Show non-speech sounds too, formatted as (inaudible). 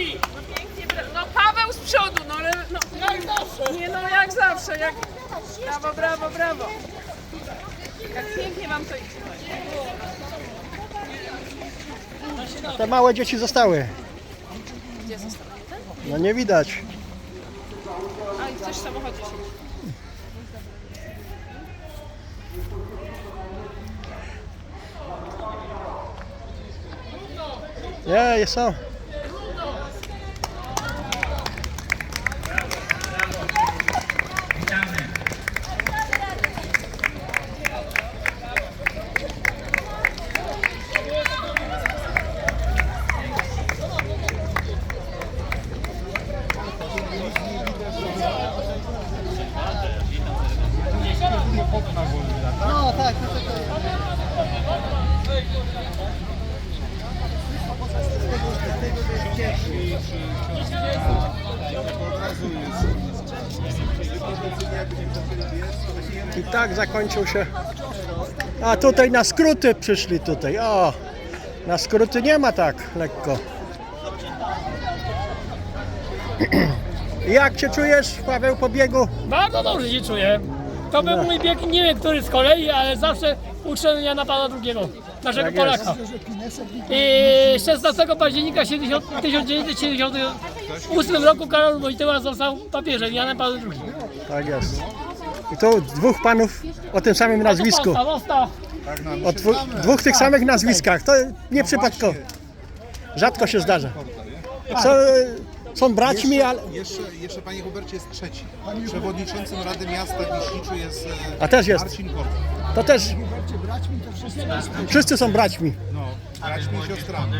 Mati! No pięknie, no Paweł z przodu, no ale no, nie no jak zawsze, jak... Brawo, brawo, brawo. Jak pięknie wam to idzie. Te małe dzieci zostały. Gdzie zostały? No nie widać. A i też w samochodzie siedzi. Yeah, you saw. I tak zakończył się. A tutaj na skróty przyszli tutaj. O, na skróty nie ma tak lekko. (clears throat) Jak się czujesz, Paweł, po biegu? Bardzo dobrze się czuję. To był mój bieg, nie wiem który z kolei, ale zawsze uczyłem Jana Pawła II, naszego Tak. Polaka. I 16 października 70 1978 roku Karol Wojtyła został papieżem Janem Pawłem II. Tak jest. I tu dwóch panów o tym samym nazwisku. Został, został. O dwu, dwóch tych samych nazwiskach. To nie przypadkowo. Rzadko się zdarza. Co, są braćmi, ale. Jeszcze, jeszcze panie Hubercie jest trzeci. Przewodniczącym Rady Miasta Wiśniczu jest e, A też jest. Marcin Korta. To też. Wszyscy są braćmi. No, braćmi i siostrami.